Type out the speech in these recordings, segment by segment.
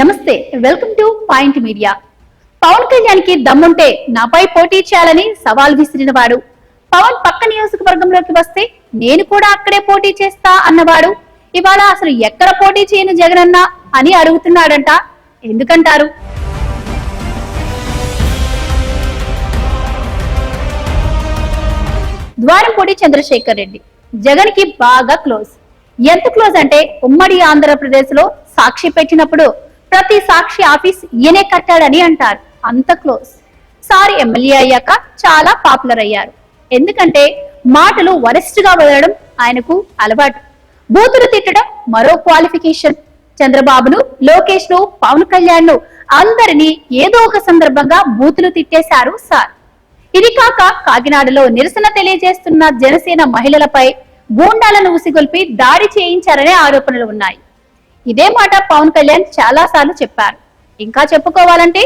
నమస్తే welcome to point media Pawan కళ్యాణ్కి దమ్ముంటే నాపై పోటీ చేయాలని సవాల్ విసిరినవాడు. పవన్ పక్క నియోజకవర్గంలోకి వస్తే నేను కూడా అక్కడే పోటీ చేస్తా అన్నవాడు. ఇవాళ అసలు ఎక్కడ పోటీ చేయను జగనన్న అని అడుగుతున్నాడంట. ఎందుకంటారు? ద్వారంపూడి చంద్రశేఖర్ రెడ్డి జగన్కి బాగా క్లోజ్ ఎంత క్లోజ్ అంటే ఉమ్మడి ఆంధ్రప్రదేశ్లో సాక్షి పెట్టినప్పుడు ప్రతి సాక్షి ఆఫీస్ ఈయనే కట్టాడని అంటారు. అంత క్లోజ్. సారి ఎమ్మెల్యే అయ్యాక చాలా పాపులర్ అయ్యారు. ఎందుకంటే మాటలు వరెస్ట్గా వదలడం ఆయనకు అలవాటు. బూతులు తిట్టడం మరో క్వాలిఫికేషన్ చంద్రబాబును లోకేష్ను పవన్ కళ్యాణ్ను అందరినీ ఏదో ఒక సందర్భంగా బూతులు తిట్టేశారు సార్. ఇది కాక కాకినాడలో నిరసన తెలియజేస్తున్న జనసేన మహిళలపై గూండాలను ఉసిగొల్పి దాడి చేయించారనే ఆరోపణలు ఉన్నాయి. ఇదే మాట పవన్ కళ్యాణ్ చాలా సార్లు చెప్పారు. ఇంకా చెప్పుకోవాలంటే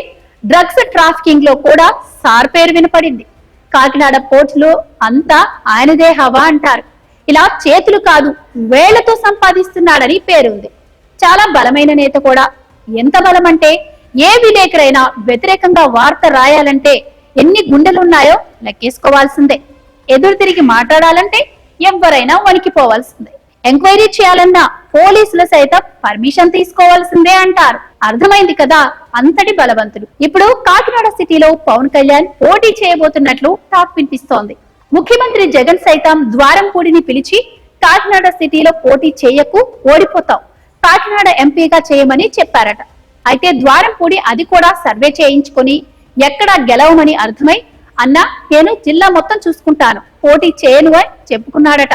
డ్రగ్స్ ట్రాఫికింగ్లో కూడా సార్ పేరు వినపడింది. కాకినాడ పోర్టులో అంతా ఆయనదే హవా అంటారు. ఇలా చేతులు కాదు వేళ్ళతో సంపాదిస్తున్నాడని పేరుంది. చాలా బలమైన నేత కూడా. ఎంత బలం అంటే ఏ విలేకరైనా వ్యతిరేకంగా వార్త రాయాలంటే ఎన్ని గుండెలున్నాయో లెక్కేసుకోవాల్సిందే. ఎదురు తిరిగి మాట్లాడాలంటే ఎవరైనా వణికిపోవాల్సిందే. ఎంక్వైరీ చేయాలన్నా పోలీసులు సైతం పర్మిషన్ తీసుకోవాల్సిందే అంటారు. అర్థమైంది కదా? అంతటి బలవంతుడు ఇప్పుడు కాకినాడ సిటీలో పవన్ కళ్యాణ్ పోటీ చేయబోతున్నట్లు టాక్ వినిపిస్తోంది. ముఖ్యమంత్రి జగన్ సైతం ద్వారంపూడిని పిలిచి కాకినాడ సిటీలో పోటీ చేయకు ఓడిపోతావు కాకినాడ ఎంపీగా చేయమని చెప్పారట. అయితే ద్వారంపూడి అది కూడా సర్వే చేయించుకొని ఎక్కడ గెలవమని అర్థమై అన్నా నేను జిల్లా మొత్తం చూసుకుంటాను. పోటీ చేయను అని చెప్పుకున్నాడట.